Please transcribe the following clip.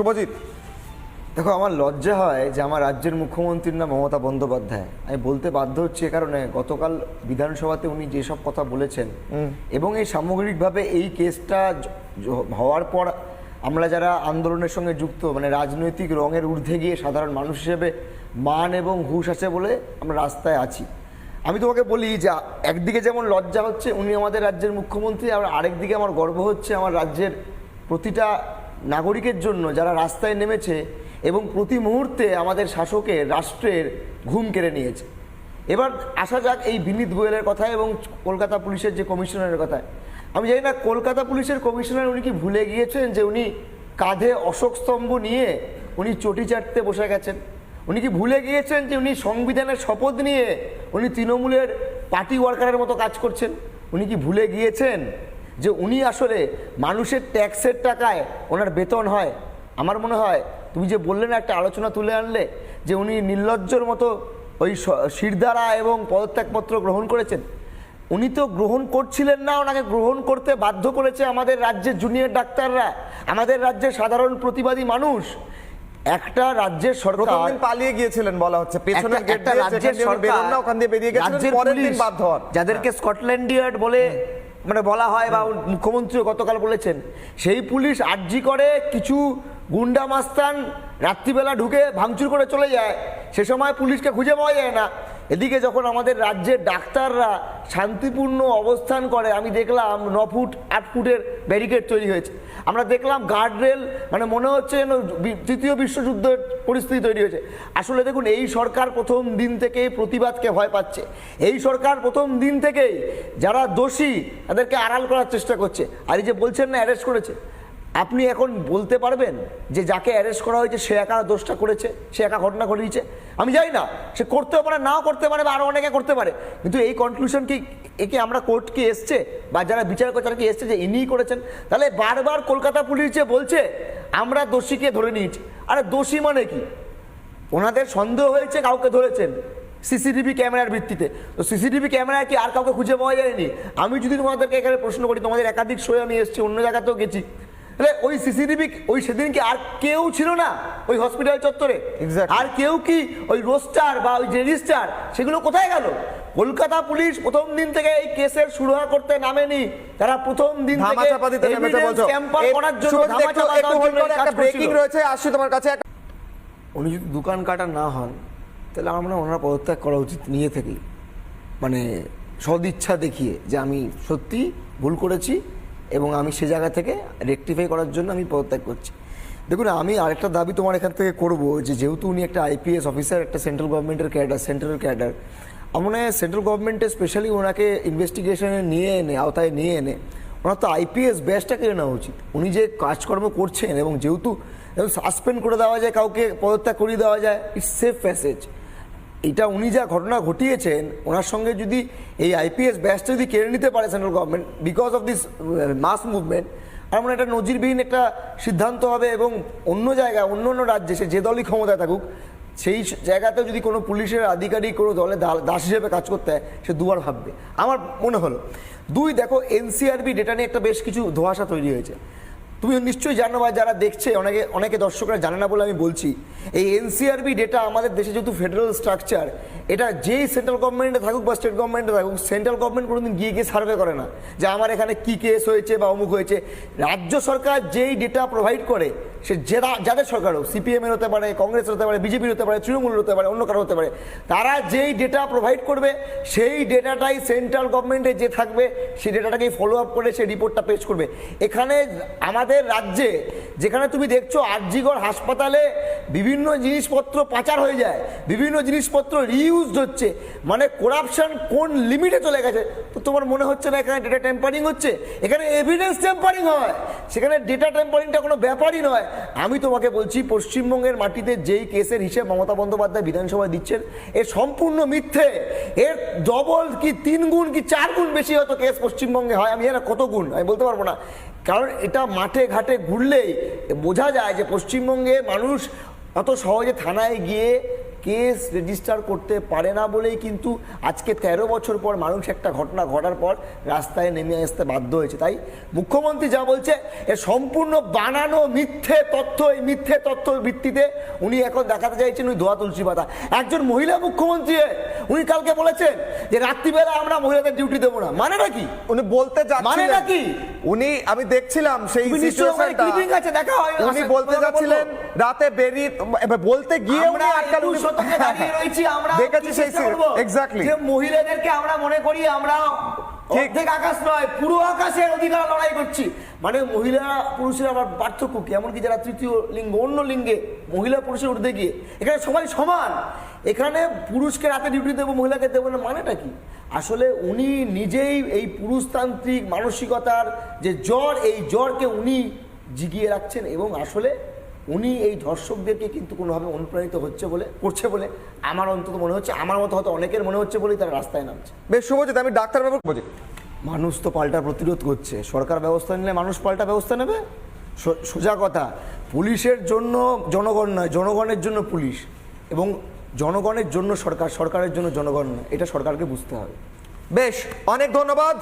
শুভজিৎ দেখো আমার লজ্জা হয় যে আমার রাজ্যের মুখ্যমন্ত্রীর নাম মমতা বন্দ্যোপাধ্যায়। আমি বলতে বাধ্য হচ্ছি এ কারণে গতকাল বিধানসভাতে উনি যেসব কথা বলেছেন এবং এই সামগ্রিকভাবে এই কেসটা হওয়ার পর আমরা যারা আন্দোলনের সঙ্গে যুক্ত মানে রাজনৈতিক রঙের ঊর্ধ্বে গিয়ে সাধারণ মানুষ হিসেবে মান এবং হুঁশ আছে বলে আমরা রাস্তায় আছি। আমি তোমাকে বলি যে একদিকে যেমন লজ্জা হচ্ছে উনি আমাদের রাজ্যের মুখ্যমন্ত্রী আর আরেকদিকে আমার গর্ব হচ্ছে আমার রাজ্যের প্রতিটা নাগরিকের জন্য যারা রাস্তায় নেমেছে এবং প্রতি মুহূর্তে আমাদের শাসকের, রাষ্ট্রের ঘুম কেড়ে নিয়েছে। এবার আসা যাক এই বিনীত গোয়েলের কথা এবং কলকাতা পুলিশের যে কমিশনারের কথায়। আমি জানি না, কলকাতা পুলিশের কমিশনার উনি কি ভুলে গিয়েছেন যে উনি কাঁধে অশোক স্তম্ভ নিয়ে উনি চটি চাটতে বসে গেছেন? উনি কি ভুলে গিয়েছেন যে উনি সংবিধানের শপথ নিয়ে উনি তৃণমূলের পার্টি ওয়ার্কারের মতো কাজ করছেন? উনি কি ভুলে গিয়েছেন? যে উনি আসলে মানুষের ট্যাক্সের টাকায় ওনার বেতন হয়। আমার মনে হয় তুমি যে বললে না একটা আলোচনা তুলে আনলে যে উনি নির্লজ্জর মতো ওই শিরদারা এবং পদত্যাগপত্র গ্রহণ করেছেন। উনি তো গ্রহণ করছিলেন না ওনাকে গ্রহণ করতে বাধ্য করেছে আমাদের রাজ্যের জুনিয়র ডাক্তাররা। আমাদের রাজ্যের সাধারণ প্রতিবাদী মানুষ। একটা রাজ্যের সরকার পালিয়ে গিয়েছিলেন বলা হচ্ছে। পেছনের একটা- গেট দিয়ে রাজ্যের ওখান দিয়ে বেরিয়ে গেছিলেন রাজ্যের পরের দিন বাধ্য হন। যাদেরকে স্কটল্যান্ড ইয়ার্ড বলে মানে বলা হয় বা মুখ্যমন্ত্রী গতকাল বলেছেন, সেই পুলিশ আর্জি করে কিছু গুন্ডা মাস্তান রাত্রিবেলা ঢুকে ভাঙচুর করে চলে যায়। সে সময় পুলিশকে খুঁজে পাওয়া যায় না। এদিকে যখন আমাদের রাজ্যের ডাক্তাররা শান্তিপূর্ণ অবস্থান করে, আমি দেখলাম ন ফুট, আট ফুটের ব্যারিকেড তৈরি হয়েছে। আমরা দেখলাম গার্ডরেল মানে মনে হচ্ছে যেন তৃতীয় বিশ্বযুদ্ধের পরিস্থিতি তৈরি হয়েছে। আসলে দেখুন, এই সরকার প্রথম দিন থেকেই প্রতিবাদকে ভয় পাচ্ছে। এই সরকার প্রথম দিন থেকেই যারা দোষী, তাদেরকে আড়াল করার চেষ্টা করছে। আর এই যে বলছেন না অ্যারেস্ট করেছে। আপনি এখন বলতে পারবেন যে যাকে অ্যারেস্ট করা হয়েছে, সে একা দোষটা করেছে, সে একা ঘটনা ঘটিয়েছে? আমি জানি না, সে করতেও পারে, নাও করতে পারে বা আরও অনেকে করতে পারে। কিন্তু এই কনক্লুশন কি একে আমরা কোর্ট কি এসছে? বা যারা বিচার করছে তারা কি এসছে যে ইনিই করেছেন? তাহলে বারবার কলকাতা পুলিশ যে বলছে, আমরা দোষীকে ধরে নিয়েছি। আরে দোষী মানে কি? ওনাদের সন্দেহ হয়েছে কাউকে ধরেছেন সিসিটিভি ক্যামেরার ভিত্তিতে। তো সিসিটিভি ক্যামেরায় কি আর কাউকে খুঁজে পাওয়া যায়নি? আমি যদি তোমাদেরকে এখানে প্রশ্ন করি, তোমাদের একাধিক শোয়ে আমি এসেছি, অন্য জায়গাতেও গেছি। তাহলে ওই সিসিটিভি ওই সেদিন কি আর কেউ ছিল না ওই হসপিটাল চত্বরে? আর কেউ কি ওই রোস্টার বা ওই রেজিস্টার সেগুলো কোথায় গেল? কলকাতা পুলিশ প্রথম দিন থেকে এই কেসের সুরাহা করতে নামেনি। তারা প্রথম দিন থেকে করার জন্য ব্রেকিং রয়েছে আসছি তোমার কাছে। উনি যদি দোকান কাটা না হন তাহলে আমার মনে হয় ওনার পদত্যাগ করা উচিত নিয়ে থেকেই। মানে সদিচ্ছা দেখিয়ে যে আমি সত্যি ভুল করেছি এবং আমি সে জায়গা থেকে রেকটিফাই করার জন্য আমি পদত্যাগ করছি। দেখুন, আমি আরেকটা দাবি তোমার এখান থেকে করব যে যেহেতু উনি একটা আইপিএস অফিসার একটা সেন্ট্রাল গভর্নমেন্টের ক্যাডার সেন্ট্রাল ক্যাডার আমার সেন্ট্রাল গভর্নমেন্টে স্পেশালি ওনাকে ইনভেস্টিগেশনে নিয়ে এনে, আওতায় নিয়ে এনে, ওনার তো আইপিএস ব্যাচটা কেড়ে নেওয়া উচিত। উনি যে কাজকর্ম করছেন এবং যেহেতু সাসপেন্ড করে দেওয়া যায়, কাউকে পদত্যাগ করিয়ে দেওয়া যায় ইটস সেফ প্যাসেজ এটা উনি যা ঘটনা ঘটিয়েছেন, ওনার সঙ্গে যদি এই আইপিএস ব্যাচটা যদি কেড়ে নিতে পারে central government because of this mass movement আমার মনে এটা নজিরবিহীন একটা সিদ্ধান্ত হবে এবং অন্য জায়গায়, অন্য অন্য রাজ্যে সে যে দলই ক্ষমতায় থাকুক, সেই জায়গাতেও যদি কোনো পুলিশের আধিকারিক, কোনো দলে দাস হিসেবে কাজ করতে হয়, সে দুবার ভাববে। আমার মনে হলো, দুই দেখো এনসিআরবি ডেটা নিয়ে একটা বেশ কিছু ধোঁয়াশা তৈরি হয়েছে। তুমি নিশ্চয়ই জানো বা যারা দেখছে, অনেকে অনেকে দর্শকরা জানে না বলে আমি বলছি, এই এনসিআরবি ডেটা আমাদের দেশে যেহেতু ফেডারেল স্ট্রাকচার এটা যেই সেন্ট্রাল গভর্নমেন্টে থাকুক বা স্টেট গভর্নমেন্টে থাকুক সেন্ট্রাল গভর্নমেন্ট কোনোদিন গিয়ে গিয়ে সার্ভে করে না যে আমার এখানে কি কেস হয়েছে বা অমুক হয়েছে। রাজ্য সরকার যেই ডেটা প্রোভাইড করে, সে যারা যাদের সরকার হোক সিপিএম এর হতে পারে কংগ্রেস হতে পারে বিজেপির হতে পারে তৃণমূল হতে পারে, অন্য কারও হতে পারে, তারা যেই ডেটা প্রোভাইড করবে, সেই ডেটাটাই সেন্ট্রাল গভর্নমেন্টে যে থাকবে, সেই ডেটাটাকেই ফলো আপ করে, সেই রিপোর্টটা পেশ করবে। এখানে আমাদের রাজ্যে, যেখানে তুমি দেখছ আরজিগড় হাসপাতালে বিভিন্ন জিনিসপত্র পাচার হয়ে যায়, বিভিন্ন জিনিসপত্র রিইউজড হচ্ছে মানে করাপশন কোন লিমিটে চলে গেছে? তো তোমার মনে হচ্ছে না এখানে ডেটা টেম্পারিং হচ্ছে? এখানে এভিডেন্স টেম্পারিং হয়। সেখানে ডেটা টেম্পারিংটা কোনো ব্যাপারই নয়। আমি তোমাকে বলছি, পশ্চিমবঙ্গের মাটিতে যেই কেসের হিসেব মমতা বন্দ্যোপাধ্যায় বিধানসভায় দিচ্ছেন এ সম্পূর্ণ মিথ্যে। এর ডবল কি তিন গুণ কি চার গুণ বেশি হয়তো কেস পশ্চিমবঙ্গে হয়। আমি না কত গুণ আমি বলতে পারব না। কারণ এটা মাঠে ঘাটে ঘুরলেই বোঝা যায় যে পশ্চিমবঙ্গে মানুষ অত সহজে থানায় গিয়ে কেস রেজিস্টার করতে পারে না বলেই কিন্তু আজকে তেরো বছর পর মানুষ একটা ঘটনা ঘটার পর রাস্তায় নেমে আসতে বাধ্য হয়েছে। তাই মুখ্যমন্ত্রী যা বলছে এ সম্পূর্ণ বানানো মিথ্যে তথ্য এই মিথ্যে তথ্য ভিত্তিতে উনি এখন দেখাতে চাইছেন উনি দোয়া তুলসী পাতা। একজন মহিলা মুখ্যমন্ত্রী উনি কালকে বলেছেন যে রাত্রিবেলা আমরা মহিলাদের ডিউটি দেবো না। মানে নাকি? উনি বলতে মানে নাকি? উনি আমি দেখছিলাম সেই সিচুয়েশনটা আছে, দেখা হয়, উনি বলতে কথা যাচ্ছিলেন। রাতে বেরিয়ে বলতে গিয়ে আমরা আটকাল শতকে দাঁড়িয়ে রয়েছি আমরা দেখেছি সেই? এক্স্যাক্টলি যে মহিলাদেরকে আমরা মনে করি আমরা। অর্ধেক আকাশ নয় পুরো আকাশের অধিকার লড়াই করছি। মানে মহিলা পুরুষের আবার পার্থক্য কি? এমনকি যারা তৃতীয় লিঙ্গ অন্য লিঙ্গে মহিলা পুরুষের উঠতে গিয়ে এখানে সবাই সমান। এখানে পুরুষকে রাতে ডিউটি দেবো মহিলাকে দেবো না মানেটা কি? আসলে উনি নিজেই এই পুরুষতান্ত্রিক মানসিকতার যে জ্বর এই জ্বরকে উনি জিগিয়ে রাখছেন এবং আসলে উনি এই ধর্ষকদেরকে কিন্তু কোনোভাবে অনুপ্রাণিত হচ্ছে বলে করছে বলে আমার অন্তত মনে হচ্ছে আমার মতো হয়তো অনেকের মনে হচ্ছে বলেই তারা রাস্তায় নামছে। বেশ শুভজিৎ আমি ডাক্তারবাবু বুঝি মানুষ তো পাল্টা প্রতিরোধ করছে সরকার ব্যবস্থা নিলে মানুষ পাল্টা ব্যবস্থা নেবে? সোজা কথা পুলিশের জন্য জনগণ নয় জনগণের জন্য পুলিশ এবং জনগণের জন্য সরকার সরকারের জন্য জনগণ নয় এটা সরকারকে বুঝতে হবে। বেশ অনেক ধন্যবাদ।